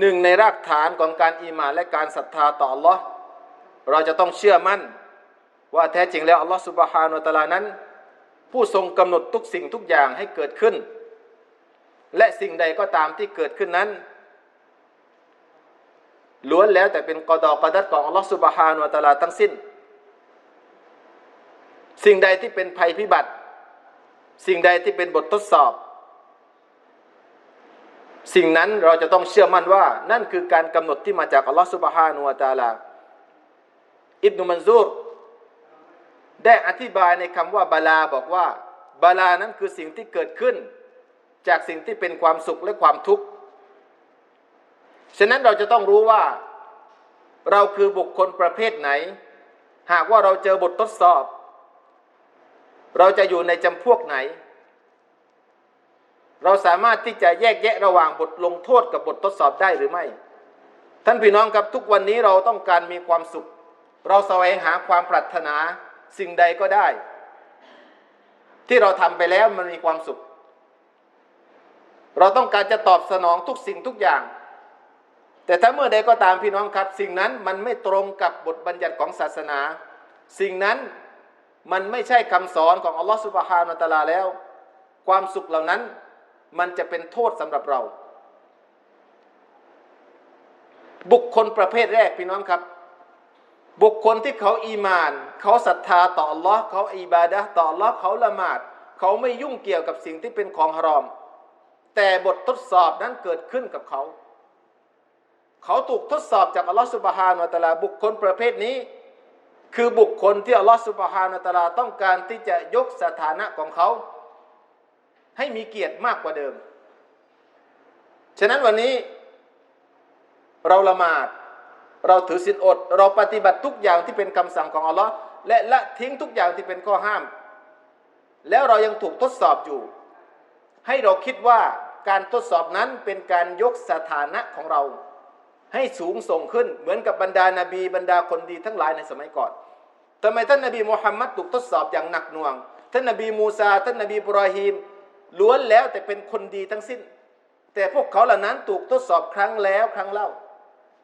หนึ่งในรากฐานของการอีหมานและการศรัทธาต่อ Allah เราจะต้องเชื่อมั่น ว่าแท้จริงแล้วอัลลอฮฺสุบฮานุตะลานั้น ผู้ทรงกำหนดทุกสิ่งทุกอย่างให้เกิดขึ้น และสิ่งใดก็ตามที่เกิดขึ้นนั้นล้วนแล้วแต่เป็นกอดอกอดัดของอัลลอฮฺสุบฮานุตะลาทั้งสิ้น สิ่งใดที่เป็นภัยพิบัติ สิ่งใดที่เป็นบททดสอบ สิ่งนั้นเราจะต้องเชื่อมั่นว่า นั่นคือการกำหนดที่มาจากอัลลอฮฺสุบฮานุตะลา อิบนุมันซูรได้อธิบายในคำว่าบาลาบอกว่า บาลานั้นคือสิ่งที่เกิดขึ้น จากสิ่งที่เป็นความสุขและความทุกข์ ฉะนั้นเราจะต้องรู้ว่า เราคือบุคคลประเภทไหน หากว่าเราเจอบททดสอบ เราจะอยู่ในจำพวกไหน เราสามารถที่จะแยกแยะระหว่างบทลงโทษกับบททดสอบได้หรือไม่ ท่านพี่น้องครับทุกวันนี้เราต้องการมีความสุข เราแสวงหาความปรารถนาสิ่งใดก็ได้ ที่เราทำไปแล้วมันมีความสุข เราต้องการจะตอบสนองทุกสิ่งทุกอย่าง แต่ถ้าเมื่อใดก็ตามพี่น้องครับ สิ่งนั้นมันไม่ตรงกับบทบัญญัติของศาสนา สิ่งนั้นมันไม่ใช่คำสอนของอัลลอฮฺสุบฮานาตะลาแล้ว ความสุขเหล่านั้น มันจะเป็นโทษสำหรับเรา บุคคลประเภทแรกพี่น้องครับ บุคคลที่เขาอีมาน เขาศรัทธาต่อ Allah เขาอิบาดะต่อ Allah เขาละหมาด เขาไม่ยุ่งเกี่ยวกับสิ่งที่เป็นของฮารอม แต่บททดสอบนั้นเกิดขึ้นกับเขา เขาถูกทดสอบจากอัลลอฮฺสุบฮานาตะลาบุคคลประเภทนี้คือบุคคลที่อัลลอฮฺสุบฮานาตะลาต้องการที่จะยกสถานะของเขา ให้มีเกียรติมากกว่าเดิม ฉะนั้นวันนี้ เราละหมาด เราถือศีลอด เราปฏิบัติทุกอย่างที่เป็นคำสั่งของอัลลอฮ์และละทิ้งทุกอย่างที่เป็นข้อห้าม แล้วเรายังถูกทดสอบอยู่ ให้เราคิดว่าการทดสอบนั้นเป็นการยกสถานะของเรา ให้สูงส่งขึ้นเหมือนกับบรรดานาบีบรรดาคนดีทั้งหลายในสมัยก่อนทำไมท่านนาบีมุฮัมมัดถูกทดสอบอย่างหนักหน่วง ท่านนาบีมูซา ท่านนาบีบรอฮีม ล้วนแล้วแต่เป็นคนดีทั้งสิ้น แต่พวกเขาเหล่านั้นถูกทดสอบครั้งแล้วครั้งเล่า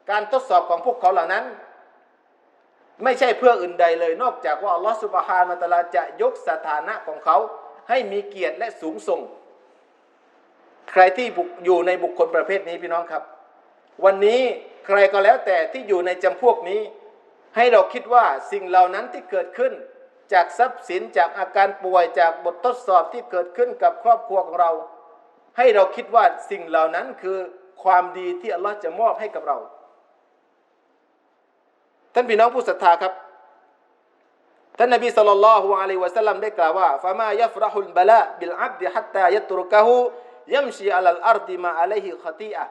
การทดสอบของพวกเขาเหล่านั้น ไม่ใช่เพื่ออื่นใดเลย นอกจากว่าอัลลอฮฺสุบฮานาตะลาจะยกสถานะของเขาให้มีเกียรติและสูงส่ง ใครที่อยู่ในบุคคลประเภทนี้พี่น้องครับ วันนี้ใครก็แล้วแต่ที่อยู่ในจำพวกนี้ ให้เราคิดว่าสิ่งเหล่านั้นที่เกิดขึ้น จากทรัพย์สินจากอาการป่วยจากบททดสอบที่เกิดขึ้นกับครอบครัวของเรา ให้เราคิดว่าสิ่งเหล่านั้นคือความดีที่อัลลอฮ์จะมอบให้กับเรา ท่านพี่น้องผู้ศรัทธาครับ ท่านนบีสัลลัลลอฮุอะลัยวะสัลลัมได้กล่าวว่าฟามายัฟรหุลบลาบิลอับดิฮัตตายัตรุกะฮูยัมชีอัลลอัรดิมาอะลัยฮิขตีอะ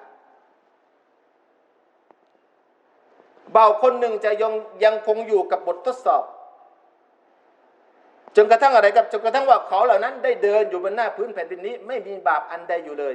บ่าวคนหนึ่งจะยังยังคงอยู่กับบททดสอบ จนกระทั่งอะไรครับจนกระทั่งว่าเขาเหล่านั้นได้เดินอยู่บนหน้าพื้นแผ่นดินนี้ ไม่มีบาปอันใดอยู่เลย